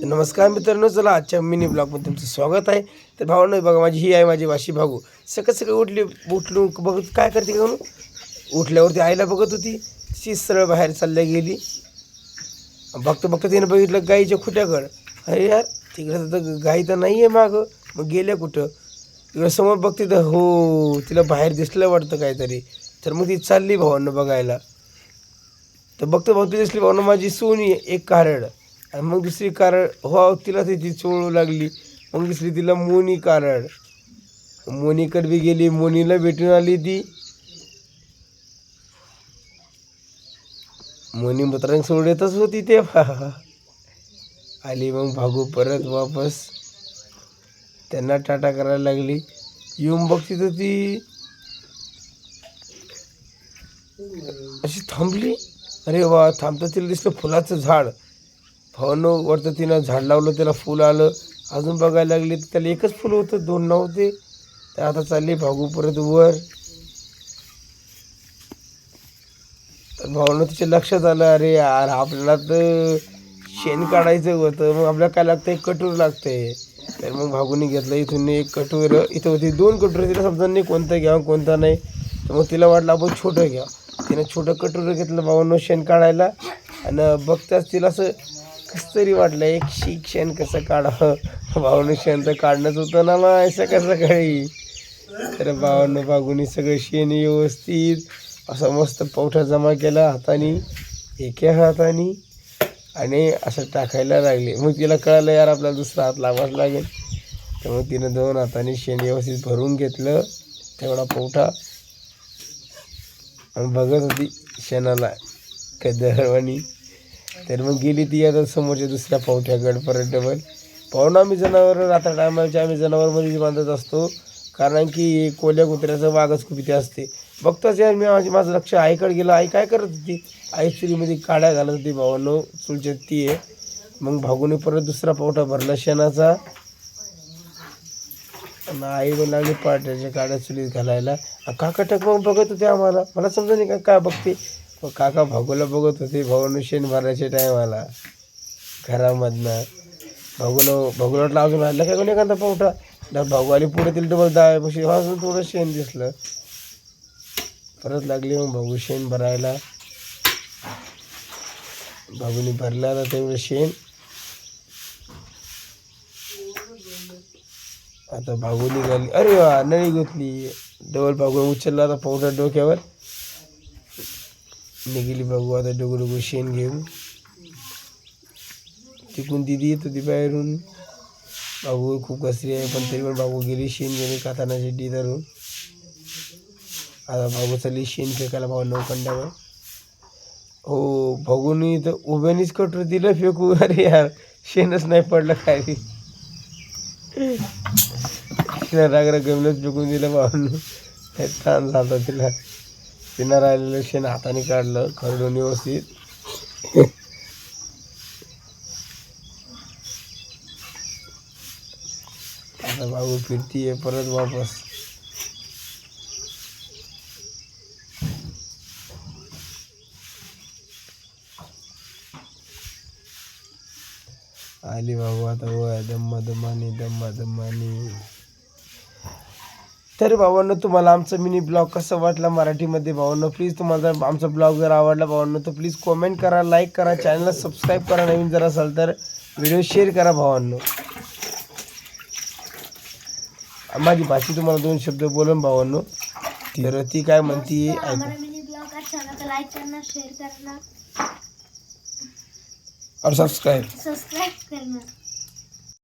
तर नमस्कार मित्रांनो चला आजच्या मिनी ब्लॉगमध्ये तुमचं स्वागत आहे. तर भावानं बघा माझी ही आहे माझी वाशी भाऊ. सकाळ सकाळी उठली उठलो बघत काय करते का म्हणून? उठल्यावरती आईला बघत होती. ती सरळ बाहेर चालल्या गेली. बघता बघता तिने बघितलं गाईच्या खुट्याकडं. अरे यार तिकडं तर गाई तर नाही आहे मागं. मग गेल्या कुठं? तिकडं समोर बघते तर हो तिला बाहेर दिसलं वाटतं काहीतरी. तर मग ती चालली भावांना बघायला. तर बघतो बघतो दिसली भावानं माझी सोनी एक कारड. आणि मग दुसरी कारड हो तिला त्याची ती चोळू लागली. मग दुसरी तिला मोनी कारड मोनीकडे बी गेली मोनीला भेटून आली ती. मोनी मत्रांग सोडतच होती ते आली मग भागू परत वापस. त्यांना टाटा करायला लागली. येऊन बघती तर ती अशी थांबली. अरे वा थांबता तिला दिसलं फुलाचं झाड. भावानं वरतं तिनं झाड लावलं त्याला फुल आलं. अजून बघायला लागले तर त्याला एकच फुलं होतं दोन नव्हते. ते आता चालली भागू परत वर. तर भावनं तिच्या लक्षात आलं अरे यार आपल्याला तर शेण काढायचं होतं मग आपल्याला काय लागतं एक कटोर लागतंय. तर मग भागूनी घेतलं इथून एक कटोर इथं होती दोन कटोर तिला समजा नाही कोणतं घ्यावं कोणतं नाही. तर मग तिला वाटलं आपण छोटं घ्या तिनं छोटं कटोरं घेतलं भावानं शेण काढायला. आणि बघताच तिला असं कसं तरी वाटलं एक शिक्षण शेण कसं काढावं? भावानं शेण तर काढणंच होतं ना असं कसं काय तर भावांना बागुनी सगळं शेण व्यवस्थित असं मस्त पवठा जमा केला हाताने एका हाताने आणि असं टाकायला लागले. मग तिला कळलं यार आपल्याला दुसरा हात लावाच लागेल. तर मग तिनं दोन हाताने शेण व्यवस्थित भरून घेतलं तेवढा पवठा. आणि बघत होती शेणाला कदरवाणी तर मग गेली ती आता समोरच्या दुसऱ्या पावठ्याकडे परत डबल पाहुणं आम्ही जनावर रात्र टायमाचे आम्ही जनावरमध्ये बांधत असतो. कारण की कोल्या कुत्र्याचं वाघच खूप इथे असते. बघताच यार मी माझी माझं लक्ष आईकडे गेलं. आई काय करत होती? आई चुलीमध्ये काड्या घालत होती भावानं. चुलच्या ती आहे. मग भागूने परत दुसरा पावठा भरला शेणाचा. आणि आई पण लागली पाट्याच्या काड्या चुलीत घालायला. काकटक काका टक मग बघत होते आम्हाला. मला समजा नाही का काय बघते. मग काका भागूला बघत होते भाऊनं शेण भरायच्या टायमाला घरामधनं. भागूनं भागूला लावून अजून आणलं काय कोणी एखादा पावठा तर भाऊ आली पुढे तिला डबल पशी वाजून थोडं शेण दिसलं. परत लागली मग भाऊ शेण भरायला. भाऊनी भरलं आता तेवढं शेण. आता भागू निघाली अरे वा नळी घेतली. डबल भागू उचलला आता पावडर डोक्यावर. निघेली भागू आता डोकं डोकं शेण घेऊन. तिकून दिदी येत होती बाहेरून. बाबू खूप कसरी आहे पण तरी पण बाबू गेली शेण गेली काताना शेड्डी धरून. आता भाऊ चालली शेण फेकायला भाऊ नौखंडावर. हो भाऊनी तर उभ्यानीच कटोर दिलं फेकू अरे यार शेणच नाही पडलं काय तिला रागरा गमलंच फेकून दिलं भावानं हे ताण झालं तिला. तिनं राहिलेलं शेण हाताने काढलं खरडून व्यवस्थित. आता भाऊ फिरतीये परत वापस. आली भाऊ आता वय दम्मा दम्मानी दम्मा दम्मानी. तर भावांनो तुम्हाला आमचं मिनी ब्लॉग कसं वाटलं मराठीमध्ये भावांनो? प्लीज तुम्हाला जर आमचा ब्लॉग जर आवडला भावांनो तर प्लीज कॉमेंट करा लाईक करा चॅनलला सबस्क्राईब करा नवीन जर असाल तर. व्हिडिओ शेअर करा भावांनो. माझी भाषी तुम्हाला दोन शब्द बोलून भावांनो. तर ती काय म्हणती और सबस्क्राईब सब्सक्राइब करना